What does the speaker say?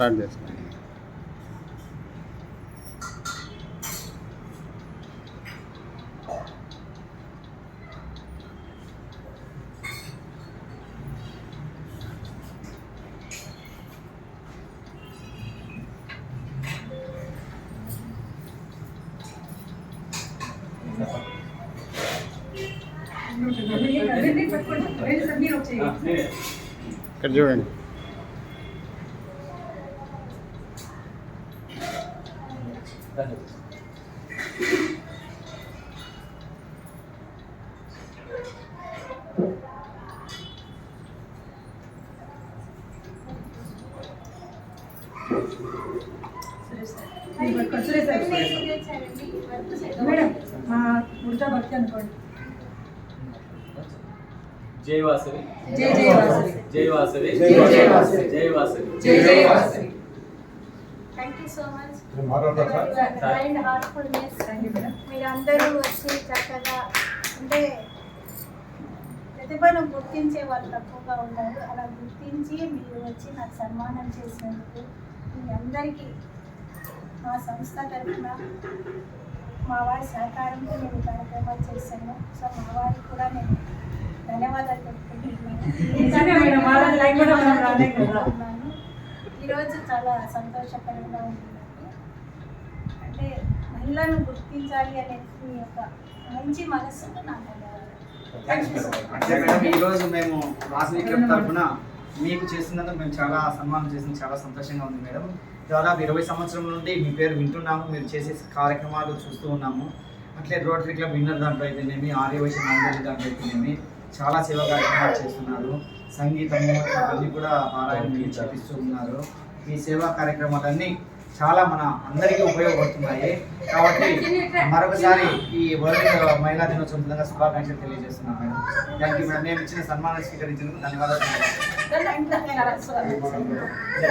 Start చేసుకోండి ఇక్కడ చూడండి అనుకోండి జై వాసవి. జై జై వాసవి. జై వాసవి. జై జై వాసవి. జై వాసవి. జై జై Vasavi. Thank you so much sir. Kind heartfulness thank you madam మీరు అందరూ వచ్చి చక్కగా అంటే ప్రతిభను గుర్తించే వాళ్ళు తక్కువగా ఉంటారు అలా గుర్తించి మీరు వచ్చి నాకు సన్మానం చేసినందుకు మీ అందరికీ మా సంస్థ తరఫున మా వారి సహకారంతో నేను కార్యక్రమాలు చేశాను. సో మా వారికి కూడా నేను ధన్యవాదాలు. చెప్పుకుంటున్నాను ఈరోజు చాలా సంతోషకరంగా నాకు. అంటే మహిళలను గుర్తించాలి అనే మీ యొక్క మంచి మనస్సుకు నా ధన్యవాదాలు అంటే మేడం ఈరోజు మేము వాసవి క్లబ్ తరఫున మీకు చేస్తున్నందుకు మేము చాలా సన్మానం చేసిన చాలా సంతోషంగా ఉంది మేడం. దాదాపు ఇరవై సంవత్సరం నుండి మీ పేరు వింటున్నాము. మీరు చేసే కార్యక్రమాలు చూస్తూ ఉన్నాము. అట్లే రోటరీ క్లబ్ విన్నర్ దాంట్లో అయితేనేమి ఆర్యవైశ్య మండలి దాంట్లో అయితేనేమి చాలా సేవా కార్యక్రమాలు చేస్తున్నారు. సంగీతము అవన్నీ కూడా పారాయణ చేపిస్తూ ఉన్నారు. ఈ సేవా కార్యక్రమాలన్నీ చాలా మన అందరికీ ఉపయోగపడుతున్నాయి. కాబట్టి మరొకసారి ఈ వరల్డ్ మహిళా దినోత్సవం సందర్భంగా శుభాకాంక్షలు తెలియజేస్తున్నాం మేడం. థ్యాంక్ యూ మేడం మేము ఇచ్చిన సన్మానం స్వీకరించినందుకు ధన్యవాదాలు.